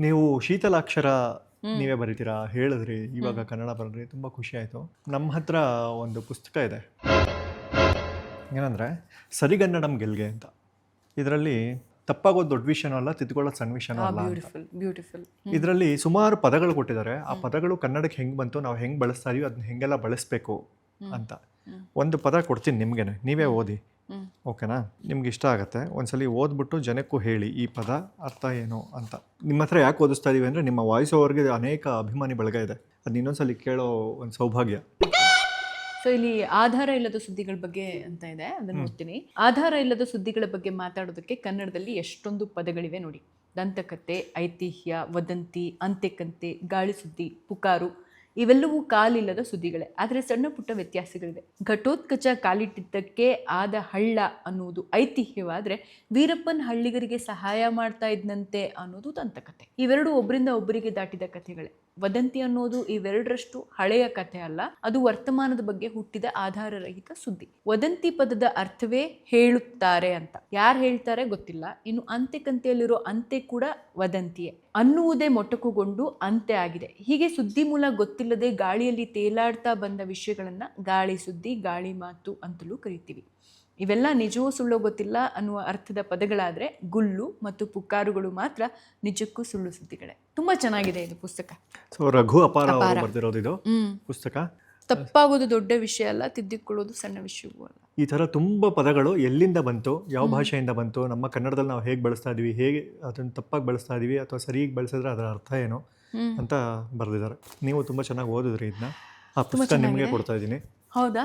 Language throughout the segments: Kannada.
ನೀವು ಶೀತಲಾಕ್ಷರ ನೀವೇ ಬರೀತೀರಾ? ಹೇಳಿದ್ರಿ ಇವಾಗ ಕನ್ನಡ ಬರೆದ್ರಿ ತುಂಬ ಖುಷಿ ಆಯಿತು. ನಮ್ಮ ಹತ್ರ ಒಂದು ಪುಸ್ತಕ ಇದೆ. ಏನಂದರೆ ಸರಿಗನ್ನಡಂ ಗೆಲ್ಗೆ ಅಂತ. ಇದರಲ್ಲಿ ತಪ್ಪಾಗೋದು ದೊಡ್ಡ ವಿಷಯನೂ ಅಲ್ಲ ತಿದ್ಕೊಳ್ಳೋದು ಸಣ್ಣ ವಿಷಯನೂ ಅಲ್ಲ ಅಂತ. ಬ್ಯೂಟಿಫುಲ್ ಬ್ಯೂಟಿಫುಲ್ ಇದರಲ್ಲಿ ಸುಮಾರು ಪದಗಳು ಕೊಟ್ಟಿದ್ದಾರೆ. ಆ ಪದಗಳು ಕನ್ನಡಕ್ಕೆ ಹೆಂಗೆ ಬಂತು ನಾವು ಹೆಂಗೆ ಬಳಸ್ತಾ ಇದೀವಿ ಅದನ್ನ ಹೆಂಗೆಲ್ಲ ಬಳಸಬೇಕು ಅಂತ. ಒಂದು ಪದ ಕೊಡ್ತೀನಿ ನಿಮಗೇನೆ ನೀವೇ ಓದಿ. ಓಕೆನಾ? ನಿಮ್ಗೆ ಇಷ್ಟ ಆಗುತ್ತೆ. ಒಂದ್ಸಲಿ ಓದ್ಬಿಟ್ಟು ಜನಕ್ಕೂ ಹೇಳಿ ಈ ಪದ ಅರ್ಥ ಏನು ಅಂತ. ನಿಮ್ಮ ಹತ್ರ ಯಾಕೆ ಓದಿಸ್ತಾ ಇದೀವಿ ಅಂದರೆ ನಿಮ್ಮ ವಾಯ್ಸ್ ಓವರ್ಗೆ ಅನೇಕ ಅಭಿಮಾನಿ ಬಳಗ ಇದೆ. ಅದು ಇನ್ನೊಂದ್ಸಲಿ ಕೇಳೋ ಒಂದು ಸೌಭಾಗ್ಯ. ಸೊ ಇಲ್ಲಿ ಆಧಾರ ಇಲ್ಲದ ಸುದ್ದಿಗಳ ಬಗ್ಗೆ ಅಂತ ಇದೆ. ಅದನ್ನು ನೋಡ್ತೀನಿ ಆಧಾರ ಇಲ್ಲದ ಸುದ್ದಿಗಳ ಬಗ್ಗೆ ಮಾತಾಡೋದಕ್ಕೆ ಕನ್ನಡದಲ್ಲಿ ಎಷ್ಟೊಂದು ಪದಗಳಿವೆ ನೋಡಿ. ದಂತಕತೆ ಐತಿಹ್ಯ ವದಂತಿ ಅಂತೆಕಂತೆ ಗಾಳಿ ಸುದ್ದಿ ಪುಕಾರು ಇವೆಲ್ಲವೂ ಕಾಲಿಲ್ಲದ ಸುದ್ದಿಗಳೇ. ಆದರೆ ಸಣ್ಣ ಪುಟ್ಟ ವ್ಯತ್ಯಾಸಗಳಿವೆ. ಘಟೋತ್ಕಚ ಕಾಲಿಟ್ಟಿದ್ದಕ್ಕೆ ಆದ ಹಳ್ಳ ಅನ್ನುವುದು ಐತಿಹ್ಯವಾದರೆ ವೀರಪ್ಪನ್ ಹಳ್ಳಿಗರಿಗೆ ಸಹಾಯ ಮಾಡ್ತಾ ಇದ್ದಂತೆ ಅನ್ನೋದು ದಂತಕತೆ ಇವೆರಡು ಒಬ್ಬರಿಂದ ಒಬ್ಬರಿಗೆ ದಾಟಿದ ಕಥೆಗಳೇ. ವದಂತಿ ಅನ್ನೋದು ಇವೆರಡರಷ್ಟು ಹಳೆಯ ಕಥೆ ಅಲ್ಲ, ಅದು ವರ್ತಮಾನದ ಬಗ್ಗೆ ಹುಟ್ಟಿದ ಆಧಾರರಹಿತ ಸುದ್ದಿ. ವದಂತಿ ಪದದ ಅರ್ಥವೇ ಹೇಳುತ್ತಾರೆ ಅಂತ. ಯಾರು ಹೇಳ್ತಾರೆ ಗೊತ್ತಿಲ್ಲ. ಇನ್ನು ಅಂತೆ ಕಂತೆಯಲ್ಲಿರೋ ಅಂತೆ ಕೂಡ ವದಂತಿಯೇ. ಅನ್ನುವುದೇ ಮೊಟಕುಗೊಂಡು ಅಂತೆ ಆಗಿದೆ. ಹೀಗೆ ಸುದ್ದಿ ಮೂಲ ಗೊತ್ತಿಲ್ಲದೆ ಗಾಳಿಯಲ್ಲಿ ತೇಲಾಡ್ತಾ ಬಂದ ವಿಷಯಗಳನ್ನು ಗಾಳಿ ಸುದ್ದಿ, ಗಾಳಿ ಮಾತು ಅಂತಲೂ ಕರಿತೀವಿ. ಇವೆಲ್ಲ ನಿಜವೂ ಸುಳ್ಳೋ ಗೊತ್ತಿಲ್ಲ ಅನ್ನುವ ಅರ್ಥದ ಪದಗಳಾದ್ರೆ ಗುಲ್ಲು ಮತ್ತು ಪುಕ್ಕಾರುಗಳು ಮಾತ್ರ ನಿಜಕ್ಕೂ ಸುಳ್ಳು ಸುದ್ದಿಗಳೇ. ತುಂಬಾ ಚೆನ್ನಾಗಿದೆ ಇದು ಪುಸ್ತಕ. ಸೊ ರಘು ಅಪಾರ ಬರ್ದಿರೋದು ಇದು ಪುಸ್ತಕ. ತಪ್ಪಾಗೋದು ದೊಡ್ಡ ವಿಷಯ ಅಲ್ಲ ತಿದ್ದಿಕೊಳ್ಳೋದು ಸಣ್ಣ ವಿಷಯವೂ ಅಲ್ಲ. ಈ ಥರ ತುಂಬ ಪದಗಳು ಎಲ್ಲಿಂದ ಬಂತು ಯಾವ ಭಾಷೆಯಿಂದ ಬಂತು ನಮ್ಮ ಕನ್ನಡದಲ್ಲಿ ನಾವು ಹೇಗೆ ಬಳಸ್ತಾ ಇದೀವಿ ಹೇಗೆ ಅದನ್ನು ತಪ್ಪಾಗಿ ಬಳಸ್ತಾ ಇದೀವಿ ಅಥವಾ ಸರಿಯಾಗಿ ಬಳಸಿದ್ರೆ ಅದರ ಅರ್ಥ ಏನು. ಅಂತ ಬರೆದಿದ್ದಾರೆ. ನೀವು ತುಂಬ ಚೆನ್ನಾಗಿ ಓದಿದ್ರಿ ಇದನ್ನ. ಆ ಪುಸ್ತಕ ನಿಮಗೆ ಕೊಡ್ತಾ ಇದ್ದೀನಿ. ಹೌದಾ?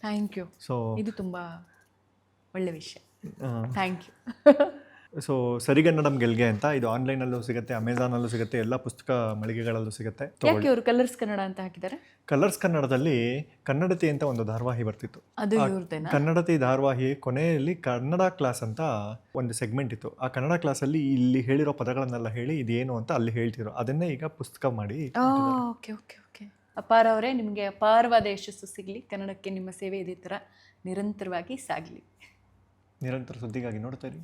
ಥ್ಯಾಂಕ್ ಯು ಸೊ ಇದು ತುಂಬಾ ಒಳ್ಳೆ ವಿಷಯ. ಥ್ಯಾಂಕ್ ಯು ಸೊ ಸರಿಗನ್ನಡಂ ಗೆಲ್ಗೆ ಅಂತ ಇದು ಆನ್ಲೈನಲ್ಲೂ ಸಿಗುತ್ತೆ ಅಮೆಝಾನಲ್ಲೂ ಸಿಗುತ್ತೆ ಎಲ್ಲ ಪುಸ್ತಕ ಮಳಿಗೆಗಳಲ್ಲೂ ಸಿಗುತ್ತೆ. ಯಾಕೆ ಅವರು ಕಲರ್ಸ್ ಕನ್ನಡ ಅಂತ ಹಾಕಿದ್ದಾರೆ? ಕಲರ್ಸ್ ಕನ್ನಡದಲ್ಲಿ ಕನ್ನಡತಿ ಅಂತ ಒಂದು ಧಾರಾವಾಹಿ ಬರ್ತಿತ್ತು. ಅದು ಇವ್ರದ್ದೇನಾ ಕನ್ನಡತಿ ಧಾರವಾಹಿ ಕೊನೆಯಲ್ಲಿ ಕನ್ನಡ ಕ್ಲಾಸ್ ಅಂತ ಒಂದು ಸೆಗ್ಮೆಂಟ್ ಇತ್ತು. ಆ ಕನ್ನಡ ಕ್ಲಾಸಲ್ಲಿ ಇಲ್ಲಿ ಹೇಳಿರೋ ಪದಗಳನ್ನೆಲ್ಲ ಹೇಳಿ ಇದೇನು ಅಂತ ಅಲ್ಲಿ ಹೇಳ್ತಿದ್ರು. ಅದನ್ನೇ ಈಗ ಪುಸ್ತಕ ಮಾಡಿ ಓಕೆ ಓಕೆ ಓಕೆ. ಅಪಾರ ಅವರೇ ನಿಮಗೆ ಅಪಾರವಾದ ಯಶಸ್ಸು ಸಿಗಲಿ. ಕನ್ನಡಕ್ಕೆ ನಿಮ್ಮ ಸೇವೆ ಇದೇ ಥರ ನಿರಂತರವಾಗಿ ಸಾಗಲಿ. ನಿರಂತರ ಸುದ್ದಿಗಾಗಿ ನೋಡ್ತಾ ಇರಿ.